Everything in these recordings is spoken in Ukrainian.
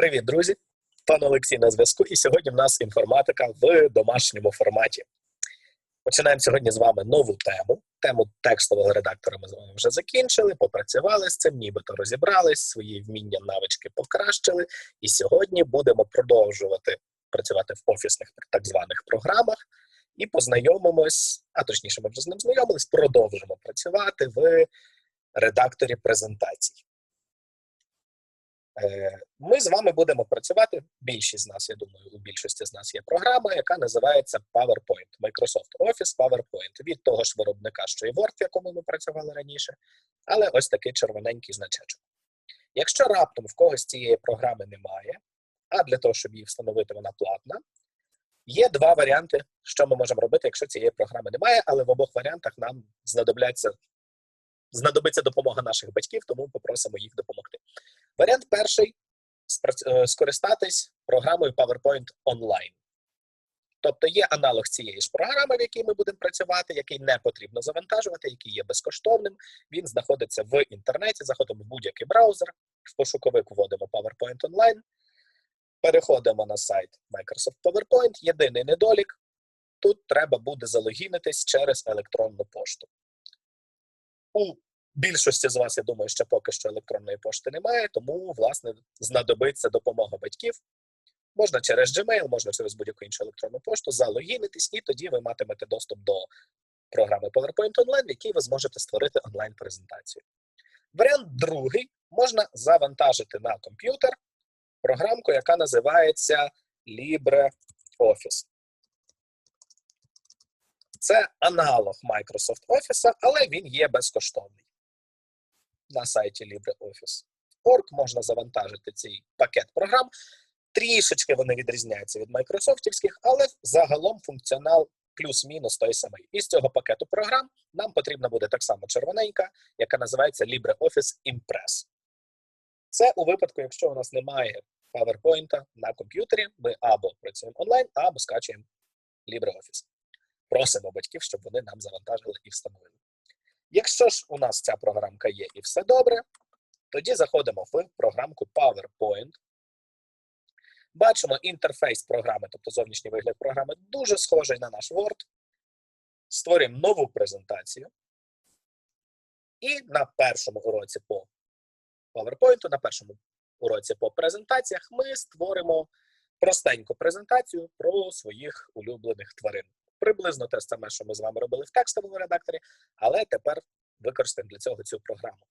Привіт, друзі! Пан Олексій на зв'язку. І сьогодні в нас інформатика в домашньому форматі. Починаємо сьогодні з вами нову тему. Тему текстового редактора ми з вами вже закінчили, попрацювали з цим, нібито розібрались, свої вміння, навички покращили. І сьогодні будемо продовжувати працювати в офісних так званих програмах і познайомимось, а точніше, ми вже з ним знайомились, продовжимо працювати в редакторі презентацій. Е, ми з вами будемо працювати. Більшість з нас, я думаю, у більшості з нас є програма, яка називається PowerPoint, Microsoft Office PowerPoint. Від того ж виробника, що і Word, в якому ми працювали раніше, але ось такий червоненький значечок. Якщо раптом в когось цієї програми немає, а для того, щоб її встановити, вона платна, є два варіанти, що ми можемо робити, якщо цієї програми немає, але в обох варіантах нам знадобляться знадобиться допомога наших батьків, тому попросимо їх допомогти. Варіант перший е, скористатись програмою PowerPoint Online. Тобто є аналог цієї ж програми, в якій ми будемо працювати, який не потрібно завантажувати, який є безкоштовним. Він знаходиться в інтернеті, заходимо в будь-який браузер, в пошуковик вводимо PowerPoint Online, переходимо на сайт Microsoft PowerPoint. Єдиний недолік. Тут треба буде залогінитись через електронну пошту. У більшості з вас, я думаю, ще поки що електронної пошти немає, тому, власне, знадобиться допомога батьків. Можна через Gmail, можна через будь-яку іншу електронну пошту залогінитись, і тоді ви матимете доступ до програми PowerPoint Online, в якій ви зможете створити онлайн-презентацію. Варіант другий можна завантажити на комп'ютер програмку, яка називається LibreOffice. Це аналог Microsoft Office, але він є безкоштовний. На сайті LibreOffice.org можна завантажити цей пакет програм. Трішечки вони відрізняються від майкрософтівських, але загалом функціонал плюс-мінус той самий. Із цього пакету програм нам потрібна буде так само червоненька, яка називається LibreOffice Impress. Це у випадку, якщо у нас немає PowerPoint на комп'ютері, ми або працюємо онлайн, або скачуємо LibreOffice просимо батьків, щоб вони нам завантажили і встановили. Якщо ж у нас ця програмка є і все добре, тоді заходимо в програмку PowerPoint. Бачимо інтерфейс програми, тобто зовнішній вигляд програми, дуже схожий на наш Word. Створюємо нову презентацію. І на першому уроці по PowerPoint, на першому уроці по презентаціях, ми створимо простеньку презентацію про своїх улюблених тварин. Приблизно те саме, що ми з вами робили в текстовому редакторі, але тепер використаємо для цього цю програму.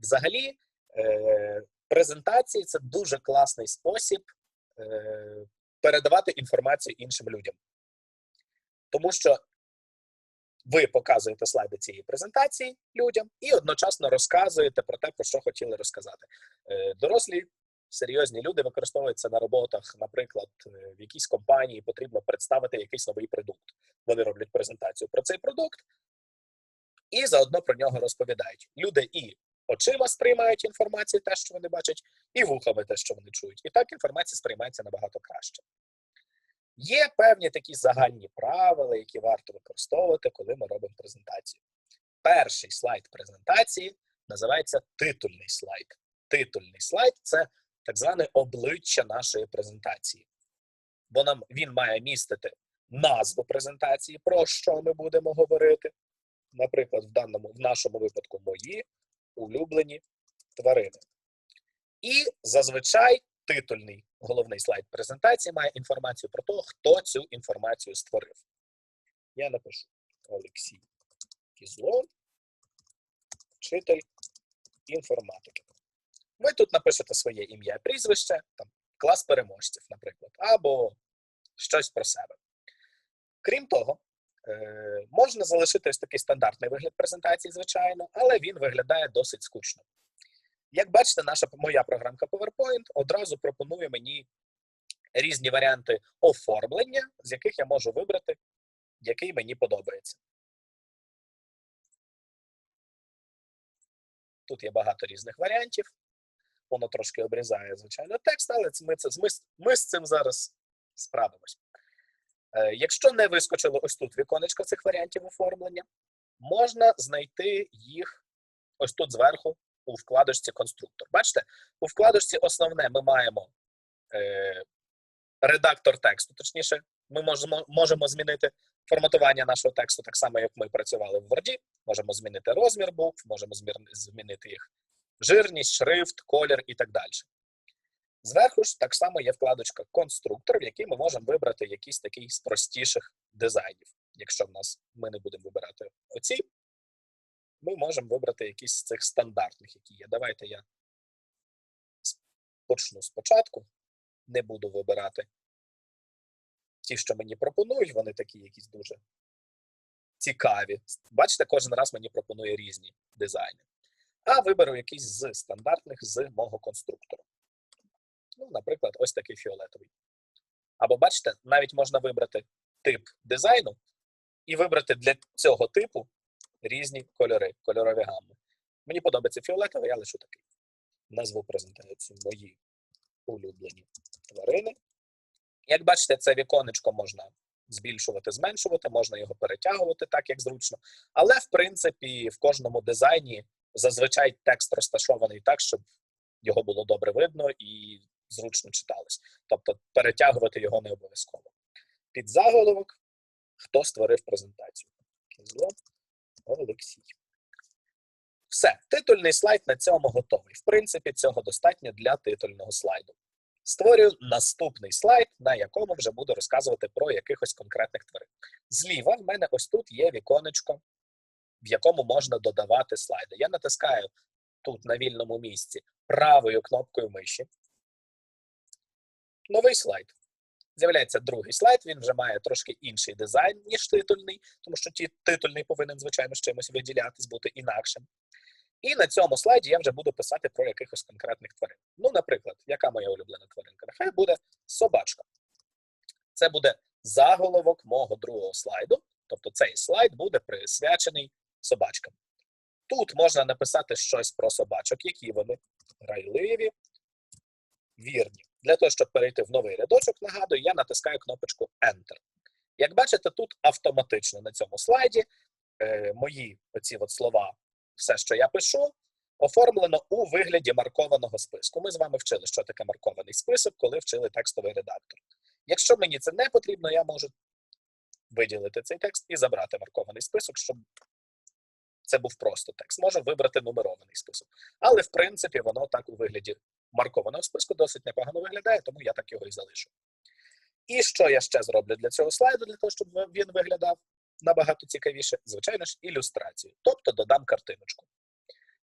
Взагалі, е, презентації це дуже класний спосіб е, передавати інформацію іншим людям. Тому що ви показуєте слайди цієї презентації людям і одночасно розказуєте про те, про що хотіли розказати. Е, дорослі серйозні люди використовуються на роботах, наприклад, е, в якійсь компанії потрібно представити якийсь новий продукт. Вони роблять презентацію про цей продукт і заодно про нього розповідають. Люди і очима сприймають інформацію, те, що вони бачать, і вухами те, що вони чують. І так інформація сприймається набагато краще. Є певні такі загальні правила, які варто використовувати, коли ми робимо презентацію. Перший слайд презентації називається титульний слайд. Титульний слайд це так зване обличчя нашої презентації. Бо нам він має містити назву презентації, про що ми будемо говорити. Наприклад, в даному, в нашому випадку мої улюблені тварини. І зазвичай титульний головний слайд презентації має інформацію про те, хто цю інформацію створив. Я напишу Олексій Кізло, вчитель інформатики. Ви тут напишете своє ім'я, прізвище, там, клас переможців, наприклад, або щось про себе. Крім того, е, можна залишити ось такий стандартний вигляд презентації, звичайно, але він виглядає досить скучно. Як бачите, наша моя програмка PowerPoint одразу пропонує мені різні варіанти оформлення, з яких я можу вибрати, який мені подобається. Тут є багато різних варіантів воно трошки обрізає, звичайно, текст, але ми це, ми, ми з цим зараз справимось. Е, Якщо не вискочило ось тут віконечко цих варіантів оформлення, можна знайти їх ось тут зверху у вкладочці конструктор. Бачите, у вкладочці основне ми маємо е, редактор тексту. Точніше, ми можемо, можемо змінити форматування нашого тексту, так само, як ми працювали в Word. Можемо змінити розмір букв, можемо змінити їх жирність, шрифт, колір і так далі. Зверху ж так само є вкладочка конструктор, в якій ми можемо вибрати якийсь такий з простіших дизайнів. Якщо в нас ми не будемо вибирати оці, ми можемо вибрати якийсь з цих стандартних, які є. Давайте я почну спочатку. Не буду вибирати ті, що мені пропонують, вони такі якісь дуже цікаві. Бачите, кожен раз мені пропонує різні дизайни. А виберу якийсь з стандартних з мого конструктора. Ну, наприклад, ось такий фіолетовий. Або бачите, навіть можна вибрати тип дизайну і вибрати для цього типу різні кольори, кольорові гамми. Мені подобається фіолетовий, я лишу такий. Назву презентацію мої улюблені тварини. Як бачите, це віконечко можна збільшувати, зменшувати, можна його перетягувати так, як зручно. Але, в принципі, в кожному дизайні зазвичай текст розташований так, щоб його було добре видно і зручно читалось. Тобто перетягувати його не обов'язково. Під заголовок, хто створив презентацію. Олексій. Все, титульний слайд на цьому готовий. В принципі, цього достатньо для титульного слайду. Створюю наступний слайд, на якому вже буду розказувати про якихось конкретних тварин. Зліва в мене ось тут є віконечко, в якому можна додавати слайди. Я натискаю тут на вільному місці правою кнопкою миші. Новий слайд. З'являється другий слайд, він вже має трошки інший дизайн, ніж титульний, тому що титульний повинен, звичайно, з чимось виділятись, бути інакшим. І на цьому слайді я вже буду писати про якихось конкретних тварин. Ну, наприклад, яка моя улюблена тваринка? Нехай буде собачка. Це буде заголовок мого другого слайду. Тобто цей слайд буде присвячений собачкам. Тут можна написати щось про собачок, які вони грайливі, вірні. Для того, щоб перейти в новий рядочок, нагадую, я натискаю кнопочку Enter. Як бачите, тут автоматично на цьому слайді е, мої оці от слова, все, що я пишу, оформлено у вигляді маркованого списку. Ми з вами вчили, що таке маркований список, коли вчили текстовий редактор. Якщо мені це не потрібно, я можу виділити цей текст і забрати маркований список, щоб це був просто текст. Можу вибрати нумерований список. Але, в принципі, воно так у вигляді маркованого списку досить непогано виглядає, тому я так його і залишу. І що я ще зроблю для цього слайду, для того, щоб він виглядав набагато цікавіше? Звичайно ж, ілюстрацію. Тобто додам картиночку.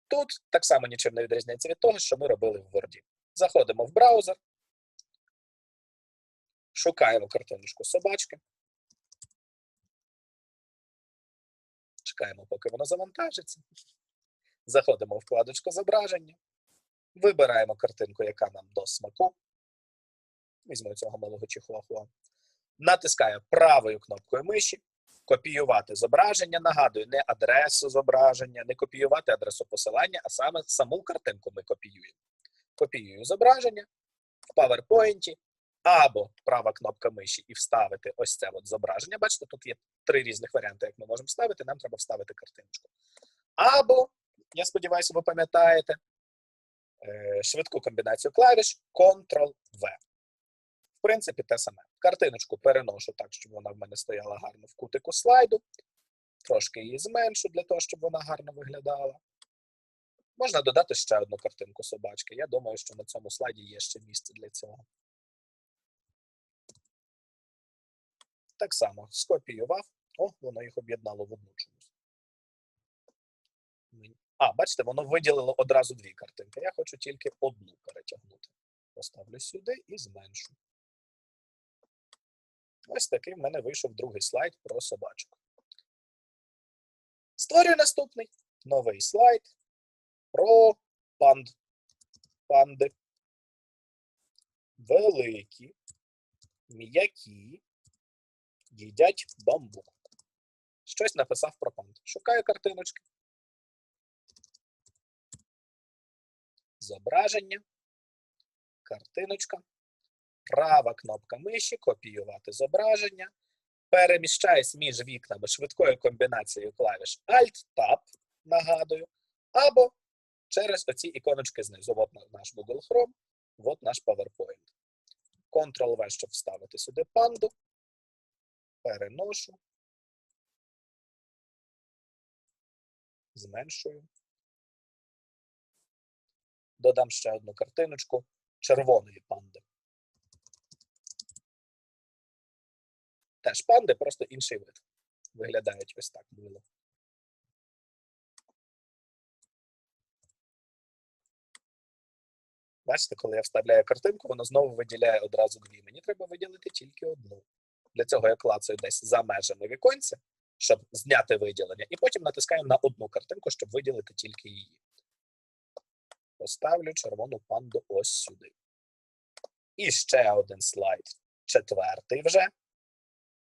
Тут так само нічим не відрізняється від того, що ми робили в Word. Заходимо в браузер, шукаємо картиночку собачки. Чекаємо, поки воно завантажиться. Заходимо в вкладочку зображення. Вибираємо картинку, яка нам до смаку. Візьмемо цього малого чихуахуа. Натискаю правою кнопкою миші, копіювати зображення. Нагадую, не адресу зображення, не копіювати адресу посилання, а саме саму картинку ми копіюємо. Копіюю зображення в PowerPoint, або права кнопка миші і вставити ось це от зображення. Бачите, тут є три різних варіанти, як ми можемо вставити. Нам треба вставити картиночку. Або, я сподіваюся, ви пам'ятаєте, е, швидку комбінацію клавіш Ctrl-V. В принципі, те саме. Картиночку переношу так, щоб вона в мене стояла гарно в кутику слайду. Трошки її зменшу для того, щоб вона гарно виглядала. Можна додати ще одну картинку собачки. Я думаю, що на цьому слайді є ще місце для цього. Так само скопіював. О, воно їх об'єднало в одну чомусь. А, бачите, воно виділило одразу дві картинки. Я хочу тільки одну перетягнути. Поставлю сюди і зменшу. Ось такий в мене вийшов другий слайд про собачок. Створюю наступний новий слайд про панд. панди. Великі, м'які, їдять бамбук. Щось написав про панд. Шукаю картиночки. Зображення. Картиночка. Права кнопка миші, копіювати зображення. Переміщаюсь між вікнами швидкою комбінацією клавіш Alt-Tab, нагадую, або через оці іконочки знизу. От наш Google Chrome, от наш PowerPoint. Ctrl-V, щоб вставити сюди панду. Переношу. Зменшую. Додам ще одну картиночку червоної панди. Теж панди, просто інший вид. Виглядають ось так мило. Бачите, коли я вставляю картинку, воно знову виділяє одразу дві. Мені треба виділити тільки одну. Для цього я клацаю десь за межами віконця, щоб зняти виділення, і потім натискаю на одну картинку, щоб виділити тільки її. Поставлю червону панду ось сюди. І ще один слайд. Четвертий вже.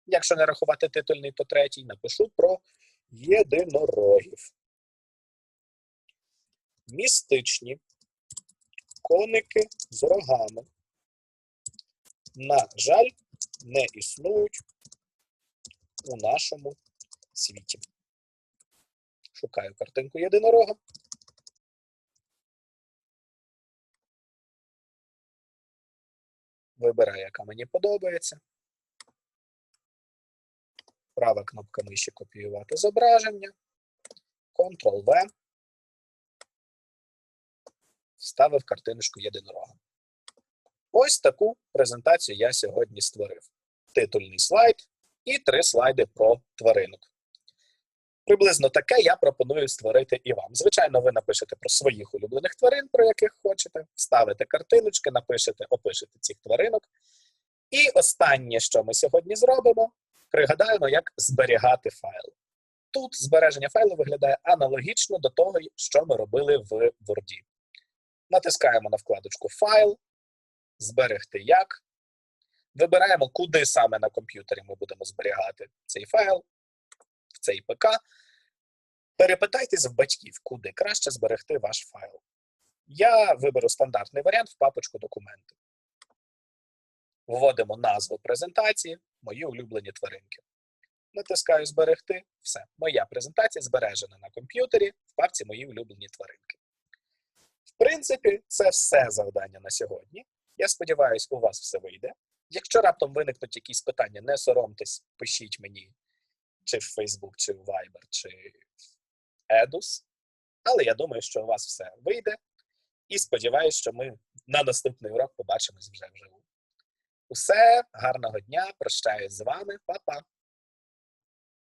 Якщо не рахувати титульний, то третій, напишу про єдинорогів. Містичні коники з рогами. На жаль, не існують у нашому світі. Шукаю картинку єдинорога. Вибираю, яка мені подобається. Права кнопка миші копіювати зображення. Ctrl-V. Вставив картиночку єдинорога. Ось таку презентацію я сьогодні створив. Титульний слайд і три слайди про тваринок. Приблизно таке я пропоную створити і вам. Звичайно, ви напишете про своїх улюблених тварин, про яких хочете, вставите картиночки, напишете, опишете цих тваринок. І останнє, що ми сьогодні зробимо, пригадаємо, як зберігати файл. Тут збереження файлу виглядає аналогічно до того, що ми робили в Word. Натискаємо на вкладочку Файл, зберегти як. Вибираємо, куди саме на комп'ютері ми будемо зберігати цей файл, в цей ПК. Перепитайтесь в батьків, куди краще зберегти ваш файл. Я виберу стандартний варіант в папочку документи. Вводимо назву презентації, мої улюблені тваринки. Натискаю Зберегти. Все. Моя презентація збережена на комп'ютері в папці Мої улюблені тваринки. В принципі, це все завдання на сьогодні. Я сподіваюся, у вас все вийде. Якщо раптом виникнуть якісь питання, не соромтесь, пишіть мені чи в Facebook, чи в Viber, чи в Edus. Але я думаю, що у вас все вийде. І сподіваюся, що ми на наступний урок побачимось вже вживу. Усе, гарного дня, прощаюсь з вами, Па-па!